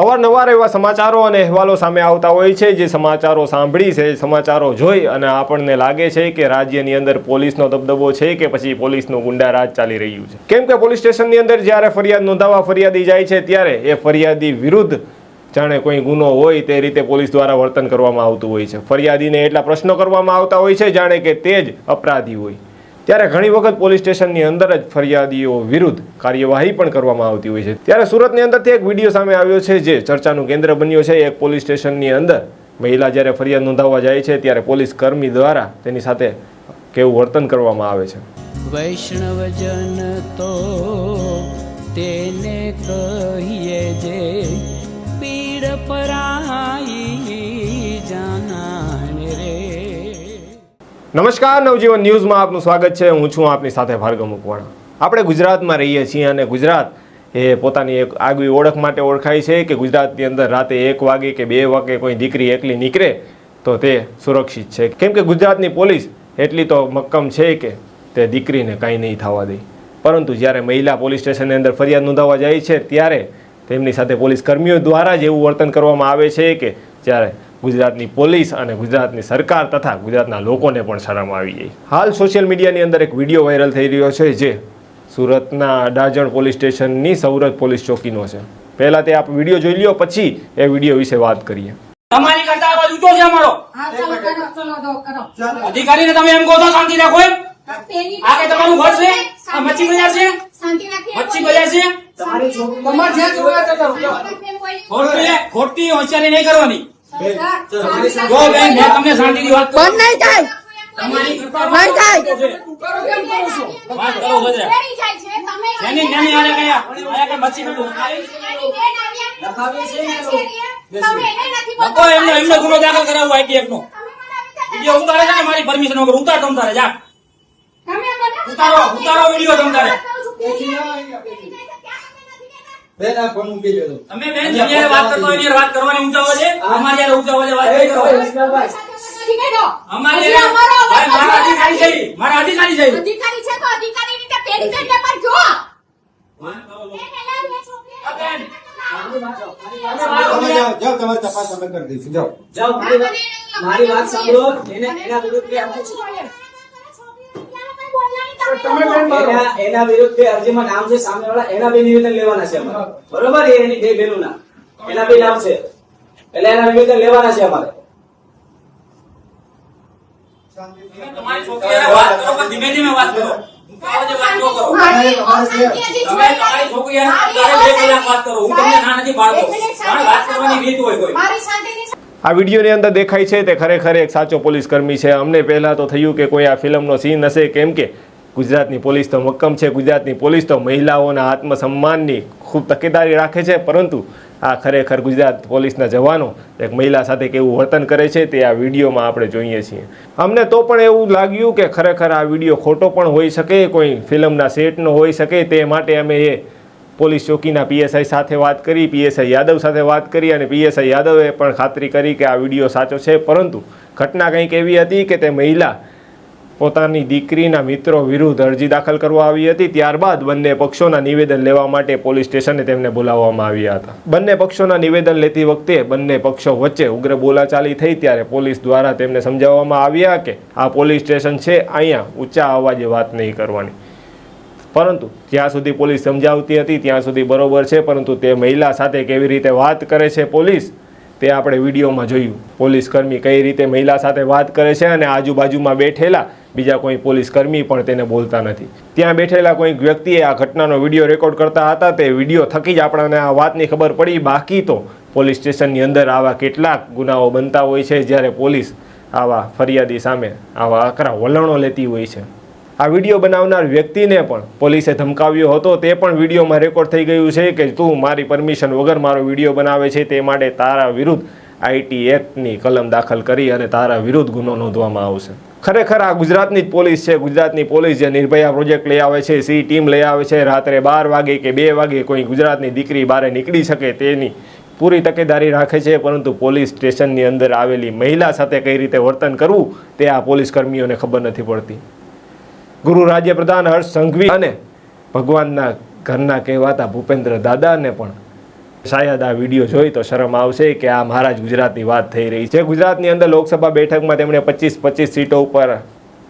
અવારનવાર એવા સમાચારો અને અહેવાલો સામે આવતા હોય છે, જે સમાચારો સાંભળી છે, સમાચારો જોઈ અને આપણને લાગે છે કે રાજ્યની અંદર પોલીસનો દબદબો છે કે પછી પોલીસનું ગુંડા રાજ ચાલી રહ્યું છે. કેમ કે પોલીસ સ્ટેશનની અંદર જ્યારે ફરિયાદ નોંધાવવા ફરિયાદી જાય છે, ત્યારે એ ફરિયાદી વિરુદ્ધ જાણે કોઈ ગુનો હોય તે રીતે પોલીસ દ્વારા વર્તન કરવામાં આવતું હોય છે. ફરિયાદીને એટલા પ્રશ્નો કરવામાં આવતા હોય છે, જાણે કે તે જ અપરાધી હોય. ત્યારે ઘણી વખત પોલીસ સ્ટેશનની અંદર જ ફરિયાદીઓ વિરુદ્ધ કાર્યવાહી પણ કરવામાં આવતી હોય છે. ત્યારે સુરતની અંદરથી એક વીડિયો સામે આવ્યો છે જે ચર્ચાનું કેન્દ્ર બન્યો છે. એક પોલીસ સ્ટેશનની અંદર મહિલા જ્યારે ફરિયાદ નોંધાવવા જાય છે ત્યારે પોલીસ કર્મી દ્વારા તેની સાથે કેવું વર્તન કરવામાં આવે છે. વૈષ્ણવજન તો તેને કહીએ જે પીડ પરાઈ નમસ્કાર, નવજીવન ન્યૂઝમાં આપનું સ્વાગત છે. હું છું આપની સાથે ભાર્ગવ મુકવાણા. આપણે ગુજરાતમાં રહીએ છીએ અને ગુજરાત એ પોતાની એક આગવી ઓળખ માટે ઓળખાય છે કે ગુજરાતની અંદર રાતે એક વાગે કે બે વાગે કોઈ દીકરી એકલી નીકળે તો તે સુરક્ષિત છે. કેમ કે ગુજરાતની પોલીસ એટલી તો મક્કમ છે કે તે દીકરીને કાંઈ નહીં થવા દે. પરંતુ જ્યારે મહિલા પોલીસ સ્ટેશનની અંદર ફરિયાદ નોંધાવવા જાય છે, ત્યારે તેમની સાથે પોલીસ કર્મીઓ દ્વારા જ એવું વર્તન કરવામાં આવે છે કે જ્યારે ગુજરાતની પોલીસ અને ગુજરાતની સરકાર તથા ગુજરાતના લોકોને પણ શરમ આવી જાય હાલ સોશિયલ મીડિયાની અંદર એક વીડિયો વાયરલ થઈ રહ્યો છે જે સુરતના અડાજણ પોલીસ સ્ટેશનની સૌરત પોલીસ ચોકીનો છે. પહેલાં તે આપ વીડિયો જોઈ લ્યો પછી એ વીડિયો વિશે વાત કરીએ. તમારી કરતા આવાજ ઊંચો છે અમારો. હા ચાલો કરો ચલો દો કરો. અધિકારીને તમે એમ કહો છો શાંતિ રાખો એમ? આ કે તમારું ઘર છે? આ મચ્છી બજાર છે? મચ્છી બજાર છે? તમારી તમારે જ્યાં જોવા ખોટી હોશિયારી નહીં કરવાની. તમને શાંતિથી વાત બંધ નહીં થાય તમારી નહીં થાય. કેમ કરો છો વાત કરો બધે કેરી જાય છે તમે જેની જેની આને કયા આયા કે મચ્છી બધું એની બેન આવ્યા તમે એને નથી નકો એમનો એમનો ગુનો દાખલ કરાવવો આઈટીએફ નો વીડિયો ઉતારે છે ને મારી પરમિશન વગર ઉતાર તમ તારે જા ઉતારો ઉતારો વીડિયો તમ તારે બેન આ ફોન મૂકી દેજો. તમે બેન જમીને વાત કરતો એની વાત કરવાની ઊંચા અવાજે અમારી યાર ઊંચા અવાજે વાત કરો. અમારી ભાઈ, મારા અધિકારી છે. મારા અધિકારી છે. અધિકારી છે તો અધિકારી રીતે પેરી કરીને પર જો આ બેન, જાઓ તમારી તપાસ અમે કરી દઈશું. જાઓ. જાઓ. મારી વાત સાંભળો. એને એના વિરુદ્ધ એના એના વિરુદ્ધ અરજીમાં નામ છે સામેવાળા. એના બે નિવેદન લેવાના છે અમારે. બરોબર? એની બે બહેનોના એના બે નામ છે. એટલે એના નિવેદન લેવાના છે અમારે. તમારી છોકરી હારે વાત કરો ધીમે ધીમે વાત કરો. ઊંચા અવાજે વાત ન કરો. મારી અશાંતિ હજી તમે તમારી છોકરી હારે તારે બે કલાક વાત કરો. હું તમને ના નથી પાડતો એક મિનિટ પણ વાત કરવાની રીત હોય કોઈ. મારી શાંતિની આ વિડીયોની અંદર દેખાય છે તે ખરેખર એક સાચો પોલીસ કર્મી છે. અમને પહેલાં તો થયું કે કોઈ આ ફિલ્મનો સીન હશે. કેમ કે ગુજરાતની પોલીસ તો મક્કમ છે. ગુજરાતની પોલીસ તો મહિલાઓના આત્મસન્માનની ખૂબ તકેદારી રાખે છે. પરંતુ આ ખરેખર ગુજરાત પોલીસના જવાનો, એક મહિલા સાથે કેવું વર્તન કરે છે તે આ વિડીયોમાં આપણે જોઈએ છીએ. અમને તો પણ એવું લાગ્યું કે ખરેખર આ વીડિયો ખોટો પણ હોઈ શકે, કોઈ ફિલ્મના સેટનો હોઈ શકે. તે માટે અમે એ પોલીસ ચોકીના પીએસઆઈ સાથે વાત કરી, પીએસઆઈ યાદવ સાથે વાત કરી અને પીએસઆઈ યાદવે પણ ખાતરી કરી કે આ વીડિયો સાચો છે. પરંતુ ઘટના કંઈક એવી હતી કે તે મહિલા પોતાની દીકરીના મિત્રો વિરુદ્ધ અરજી દાખલ કરવા આવી હતી. ત્યારબાદ બંને પક્ષોના નિવેદન લેવા માટે પોલીસ સ્ટેશને તેમને બોલાવવામાં આવ્યા હતા. બંને પક્ષોના નિવેદન લેતી વખતે બંને પક્ષો વચ્ચે ઉગ્ર બોલાચાલી થઈ ત્યારે પોલીસ દ્વારા તેમને સમજાવવામાં આવ્યા કે આ પોલીસ સ્ટેશન છે, અહીંયા ઊંચા અવાજે વાત નહીં કરવાની. પરંતુ જ્યાં સુધી પોલીસ સમજાવતી હતી ત્યાં સુધી બરોબર છે, પરંતુ તે મહિલા સાથે કેવી રીતે વાત કરે છે પોલીસ, તે આપણે વિડીયોમાં જોયું. પોલીસ કર્મી કઈ રીતે મહિલા સાથે વાત કરે છે અને આજુબાજુમાં બેઠેલા બીજા કોઈ પોલીસ કર્મી પણ તેને બોલતા નથી. ત્યાં બેઠેલા કોઈક વ્યક્તિએ આ ઘટનાનો વીડિયો રેકોર્ડ કરતા હતા તે વીડિયો થકી જ આપણને આ વાતની ખબર પડી. બાકી તો પોલીસ સ્ટેશનની અંદર આવા કેટલાક ગુનાઓ બનતા હોય છે જ્યારે પોલીસ આવા ફરિયાદી સામે આવા આકરા વલણો લેતી હોય છે. આ વીડિયો બનાવનાર વ્યક્તિને પણ પોલીસે ધમકાવ્યો હતો. તે પણ વિડીયોમાં રેકોર્ડ થઈ ગયું છે કે તું મારી પરમિશન વગર મારો વીડિયો બનાવે છે તે માટે તારા વિરુદ્ધ આઈટી એક્ટની કલમ દાખલ કરી અને તારા વિરુદ્ધ ગુનો નોંધવામાં આવશે. ખરેખર આ ગુજરાતની જ પોલીસ છે. ગુજરાતની પોલીસ જે નિર્ભયા પ્રોજેક્ટ લઈ આવે છે, સી ટીમ લઈ આવે છે, રાત્રે બાર વાગે કે બે વાગે કોઈ ગુજરાતની દીકરી બહાર નીકળી શકે તેની પૂરી તકેદારી રાખે છે. પરંતુ પોલીસ સ્ટેશનની અંદર આવેલી મહિલા સાથે કઈ રીતે વર્તન કરવું તે આ પોલીસ કર્મીઓને ખબર નથી પડતી. ગુરુ રાજ્યપ્રધાન હર્ષ સંઘવી અને ભગવાનના ઘરના કહેવાતા ભૂપેન્દ્ર દાદાને પણ શાયદ આ વીડિયો જોઈ તો શરમ આવશે કે આ મારા જ ગુજરાતની વાત થઈ રહી છે. ગુજરાતની અંદર લોકસભા બેઠકમાં તેમણે પચીસ પચીસ સીટો ઉપર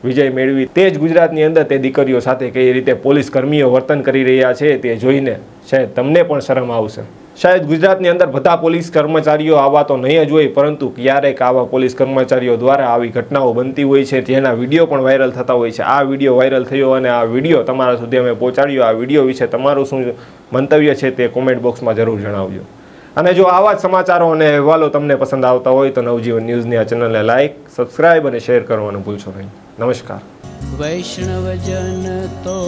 વિજય મેળવી. તે જ ગુજરાતની અંદર તે દીકરીઓ સાથે કઈ રીતે પોલીસ કર્મીઓ વર્તન કરી રહ્યા છે તે જોઈને શાયદ તમને પણ શરમ આવશે. શાયદ ગુજરાતની અંદર બધા પોલીસ કર્મચારીઓ આવા તો નહીં જ હોય, પરંતુ ક્યારેક આવા પોલીસ કર્મચારીઓ દ્વારા આવી ઘટનાઓ બનતી હોય છે, જેના વીડિયો પણ વાયરલ થતા હોય છે. આ વીડિયો વાયરલ થયો અને આ વીડિયો તમારા સુધી અમે પહોંચાડ્યો. આ વીડિયો વિશે તમારું શું મંતવ્ય છે તે કોમેન્ટ બોક્સમાં જરૂર જણાવજો. અને જો આવા જ સમાચારો અને અહેવાલો તમને પસંદ આવતા હોય તો નવજીવન ન્યૂઝની આ ચેનલને લાઇક સબસ્ક્રાઇબ અને શેર કરવાનું ભૂલશો નહીં. નમસ્કાર. વૈષ્ણવજન તો